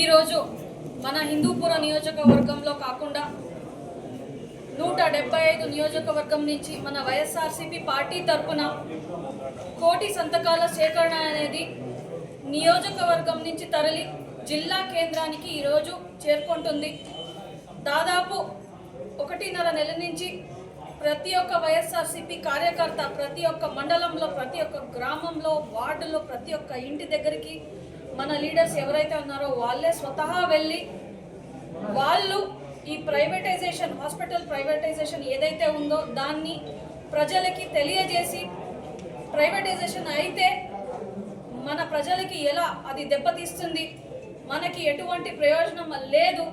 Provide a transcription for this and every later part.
ఈరోజు మన హిందూపుర నియోజకవర్గంలో కాకుండా నూట డెబ్బై ఐదు నియోజకవర్గం నుంచి మన వైఎస్ఆర్సీపీ పార్టీ తరఫున కోటి సంతకాల సేకరణ అనేది నియోజకవర్గం నుంచి తరలి జిల్లా కేంద్రానికి ఈరోజు చేరుకుంటుంది. దాదాపు ఒకటిన్నర నెల నుంచి ప్రతి ఒక్క వైఎస్ఆర్సీపీ కార్యకర్త ప్రతి ఒక్క మండలంలో ప్రతి ఒక్క గ్రామంలో వార్డులో ప్రతి ఒక్క ఇంటి దగ్గరికి మన లీడర్స్ ఎవరైతే ఉన్నారో వాళ్ళే స్వతహా వెళ్ళి వాళ్ళు ఈ ప్రైవేటైజేషన్ హాస్పిటల్ ప్రైవేటైజేషన్ ఏదైతే ఉందో దాన్ని ప్రజలకి తెలియజేసి ప్రైవేటైజేషన్ అయితే మన ప్రజలకి ఎలా అది దెబ్బతీస్తుంది మనకి ఎటువంటి ప్రయోజనం లేదు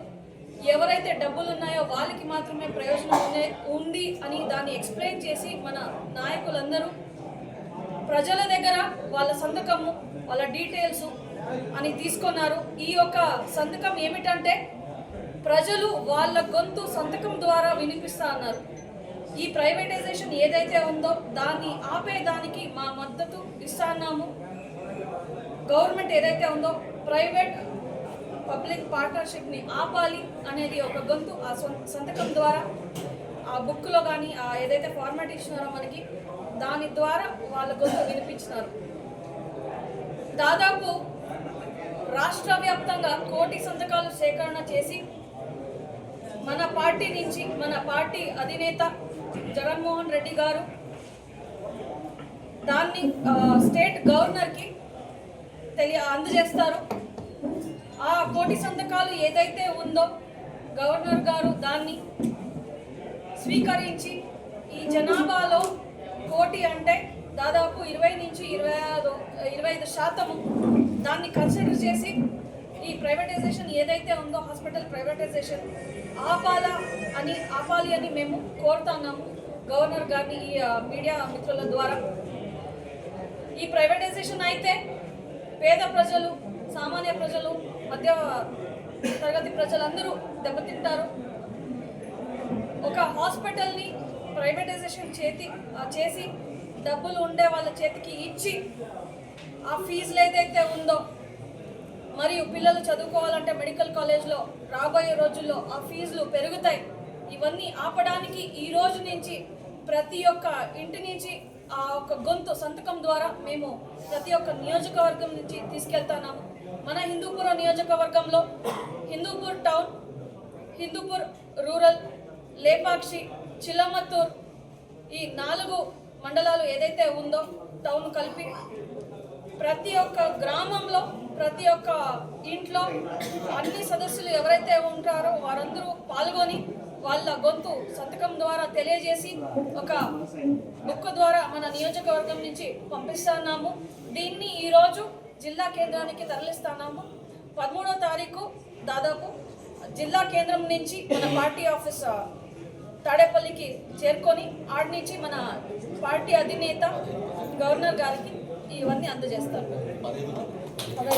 ఎవరైతే డబ్బులు ఉన్నాయో వాళ్ళకి మాత్రమే ప్రయోజనం ఉండే ఉంది అని దాన్ని ఎక్స్ప్లెయిన్ చేసి మన నాయకులందరూ ప్రజల దగ్గర వాళ్ళ సంతకము వాళ్ళ డీటెయిల్స్ అని తీసుకున్నారు. ఈ యొక్క సంతకం ఏమిటంటే ప్రజలు వాళ్ళ గొంతు సంతకం ద్వారా వినిపిస్తా అన్నారు. ఈ ప్రైవేటైజేషన్ ఏదైతే ఉందో దాన్ని ఆపేదానికి మా మద్దతు ఇస్తున్నాము గవర్నమెంట్ ఏదైతే ఉందో ప్రైవేట్ పబ్లిక్ పార్ట్నర్షిప్ని ఆపాలి అనేది ఒక గొంతు ఆ సొం- సంతకం ద్వారా ఆ బుక్లో కానీ ఆ ఏదైతే ఫార్మాట్ ఇచ్చినారో మనకి దాని ద్వారా వాళ్ళ గొంతు వినిపించినారు. దాదాపు రాష్ట్ర వ్యాప్తంగా కోటి సంతకాలు సేకరణ చేసి మన పార్టీ నుంచి మన పార్టీ అధినేత జగన్మోహన్ రెడ్డి గారు దాన్ని స్టేట్ గవర్నర్కి తెలియ అందజేస్తారు. ఆ కోటి సంతకాలు ఏదైతే ఉందో గవర్నర్ గారు దాన్ని స్వీకరించి ఈ జనాభాలో కోటి అంటే దాదాపు ఇరవై నుంచి ఇరవై ఐదు ఇరవై ఐదు శాతము దాన్ని కన్సిడర్ చేసి ఈ ప్రైవేటైజేషన్ ఏదైతే ఉందో హాస్పిటల్ ప్రైవేటైజేషన్ ఆపాలా అని ఆపాలి అని మేము కోరుతున్నాము. గవర్నర్ గారిని ఈ మీడియా మిత్రుల ద్వారా. ఈ ప్రైవేటైజేషన్ అయితే పేద ప్రజలు సామాన్య ప్రజలు మధ్య తరగతి ప్రజలందరూ దెబ్బతింటారు. ఒక హాస్పిటల్ని ప్రైవేటైజేషన్ చేతి చేసి డబ్బులు ఉండే వాళ్ళ చేతికి ఇచ్చి ఆ ఫీజులు ఏదైతే ఉందో మరియు పిల్లలు చదువుకోవాలంటే మెడికల్ కాలేజ్లో రాబోయే రోజుల్లో ఆ ఫీజులు పెరుగుతాయి. ఇవన్నీ ఆపడానికి ఈ రోజు నుంచి ప్రతి ఒక్క ఇంటి నుంచి ఆ ఒక్క గొంతు సంతకం ద్వారా మేము ప్రతి ఒక్క నియోజకవర్గం నుంచి తీసుకెళ్తున్నాము. మన హిందూపుర నియోజకవర్గంలో హిందూపూర్ టౌన్ హిందూపూర్ రూరల్ లేపాక్షి చిల్లమత్తూర్ ఈ నాలుగు మండలాలు ఏదైతే ఉందో టౌన్ కలిపి ప్రతి ఒక్క గ్రామంలో ప్రతి ఒక్క ఇంట్లో అన్ని సదస్సులు ఎవరైతే ఉంటారో వారందరూ పాల్గొని వాళ్ళ గొంతు సంతకం ద్వారా తెలియజేసి ఒక బుక్ ద్వారా మన నియోజకవర్గం నుంచి పంపిస్తున్నాము. దీన్ని ఈరోజు జిల్లా కేంద్రానికి తరలిస్తున్నాము. పదమూడో తారీఖు దాదాపు జిల్లా కేంద్రం నుంచి మన పార్టీ ఆఫీస్ తాడేపల్లికి చేరుకొని ఆడ నుంచి మన పార్టీ అధినేత గవర్నర్ గారికి ఇవన్నీ అందజేస్తారు. అదే